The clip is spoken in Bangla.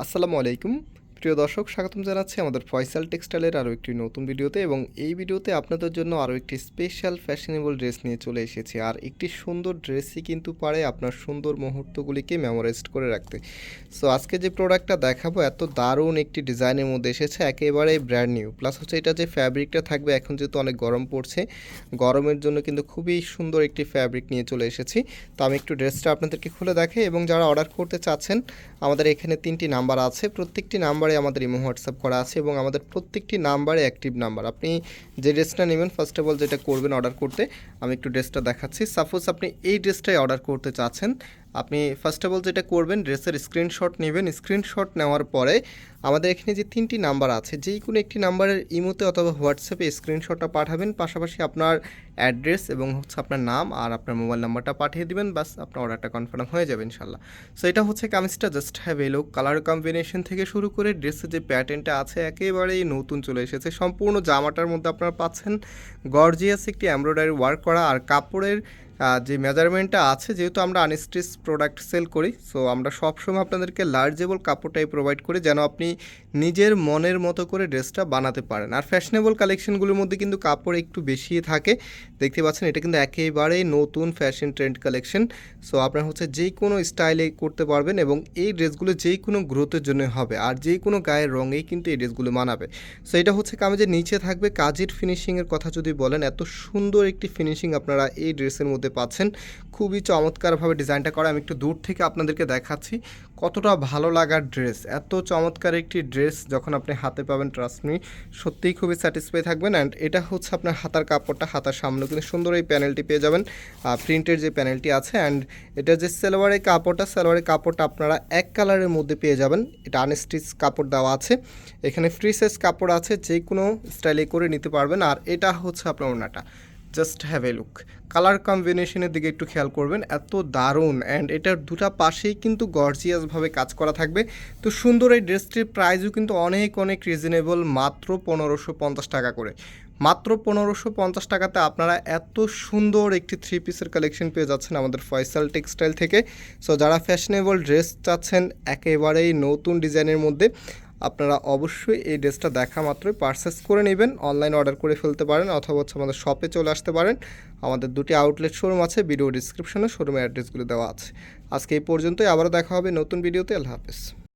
আসসালামু আলাইকুম। প্রিয় দর্শক, স্বাগতম জানাচ্ছি আমাদের ফয়সাল টেক্সটাইলের আরও একটি নতুন ভিডিওতে এবং এই ভিডিওতে আপনাদের জন্য আরও একটি স্পেশাল ফ্যাশনেবল ড্রেস নিয়ে চলে এসেছি। আর একটি সুন্দর ড্রেসই কিন্তু পারে আপনার সুন্দর মুহূর্তগুলিকে মেমোরাইজড করে রাখতে। সো আজকে যে প্রোডাক্টটা দেখাবো, এত দারুণ একটি ডিজাইনের মধ্যে এসেছে একেবারে ব্র্যান্ড নিউ প্লাস হচ্ছে এটা যে ফ্যাব্রিকটা থাকবে, এখন যেহেতু অনেক গরম পড়ছে, গরমের জন্য কিন্তু খুবই সুন্দর একটি ফ্যাব্রিক নিয়ে চলে এসেছি। তো আমি একটু ড্রেসটা আপনাদেরকে খুলে দেখে এবং যারা অর্ডার করতে চাচ্ছেন, আমাদের এখানে তিনটি নাম্বার আছে। প্রত্যেকটি নাম্বারে আমাদের ইমো, হোয়াটসঅ্যাপ করা আছে এবং আমাদের প্রত্যেকটি নাম্বারে অ্যাক্টিভ নাম্বার। আপনি যে ড্রেসটা নেবেন ফার্স্ট অফ অল যেটা করবেন অর্ডার করতে, আমি একটু ড্রেসটা দেখাচ্ছি। সাপোজ আপনি এই ড্রেসটাই অর্ডার করতে চাচ্ছেন আপনি ফার্স্ট অফ অল যেটা করবেন, ড্রেসের স্ক্রিনশট নেবেন। স্ক্রিনশট নেওয়ার পরে আমাদের এখানে যে তিনটি নাম্বার আছে যেই কোনো একটি নাম্বারের ইমোতে অথবা হোয়াটসঅ্যাপে স্ক্রিনশটটা পাঠাবেন। পাশাপাশি আপনার অ্যাড্রেস এবং হচ্ছে আপনার নাম আর আপনার মোবাইল নাম্বারটা পাঠিয়ে দিবেন। বাস আপনার অর্ডারটা কনফার্ম হয়ে যাবে ইনশাল্লাহ সো এটা হচ্ছে কামিজটা। Just have a look colour combination থেকে শুরু করে ড্রেসের যে প্যাটার্নটা আছে, একেবারেই নতুন চলে এসেছে। সম্পূর্ণ জামাটার মধ্যে আপনারা পাচ্ছেন। গর্জিয়াস একটি এমব্রয়ডারি ওয়ার্ক করা। আর কাপড়ের যে মেজারমেন্টটা আছে, যেহেতু আমরা আনস্টিচ প্রোডাক্ট সেল করি সো আমরা সবসময় আপনাদেরকে লার্জেবল কাপড়টাই প্রোভাইড করি, যেন আপনি নিজের মনের মতো করে ড্রেসটা বানাতে পারেন। আর ফ্যাশনেবল কালেকশনগুলোর মধ্যে কিন্তু কাপড় একটু বেশি থাকে। দেখতে পাচ্ছেন, এটা কিন্তু একেবারেই নতুন ফ্যাশন ট্রেন্ড কালেকশন সো আপনার হচ্ছে যে কোনো স্টাইলে করতে পারবেন এবং এই ড্রেসগুলো যেই কোনো গ্রোথের জন্য হবে, আর যে কোনো গায়ের রঙেই কিন্তু এই ড্রেসগুলো মানাবে। সো এটা হচ্ছে কামেজের নিচে থাকবে, কাজের ফিনিশিংয়ের কথা যদি বলেন, এত সুন্দর একটি ফিনিশিং আপনারা এই ড্রেসের মধ্যে পাচ্ছেন। খুবই চমৎকারভাবে ডিজাইনটা করা। আমি একটু দূর থেকে আপনাদেরকে দেখাচ্ছি কতটা ভালো লাগার ড্রেস। এত চমৎকার একটি ড্রেস যখন আপনি হাতে পাবেন ট্রাস্ট মি সত্যিই খুবই স্যাটিসফাই থাকবেন। অ্যান্ড এটা হচ্ছে আপনার হাতার কাপড়টা হাতার সামনে। কিন্তু সুন্দর এই প্যানেলটি পেয়ে যাবেন প্রিন্টের যে প্যানেলটি আছে। অ্যান্ড এটা যে সালোয়ারের কাপড়টা সালোয়ারের কাপড়টা আপনারা এক কালারের মধ্যে পেয়ে যাবেন। এটা আনস্টিচ কাপড় দেওয়া আছে। এখানে ফ্রি সাইজ কাপড় আছে। যে কোনো স্টাইলে করে নিতে পারবেন। আর এটা হচ্ছে আপনার ওনাটা just have a look colour কম্বিনেশনের দিকে একটু খেয়াল করবেন, এত দারুণ অ্যান্ড এটার দুটা পাশেই কিন্তু গর্জিয়াসভাবে কাজ করা থাকবে। তো সুন্দর এই ড্রেসটির প্রাইসও কিন্তু অনেক অনেক রিজনেবল মাত্র পনেরোশো পঞ্চাশ টাকা করে। মাত্র পনেরোশো পঞ্চাশ টাকাতে আপনারা এত সুন্দর একটি থ্রি পিসের কালেকশন পেয়ে যাচ্ছেন আমাদের ফয়সাল টেক্সটাইল থেকে। সো যারা ফ্যাশনেবল ড্রেস চাচ্ছেন, একেবারেই নতুন ডিজাইনের মধ্যে আপনারা অবশ্যই এই ড্রেসটা দেখা মাত্রই পারচেস করে নেবেন অনলাইন অর্ডার করে ফেলতে পারেন অথবা হচ্ছে আমাদের শপে চলে আসতে পারেন। আমাদের দুটি আউটলেট শোরুম আছে ভিডিও ডিসক্রিপশনে শোরুমের অ্যাড্রেসগুলো দেওয়া আছে। আজকে এই পর্যন্তই, আবারও দেখা হবে নতুন ভিডিওতে আল্লাহ হাফেজ।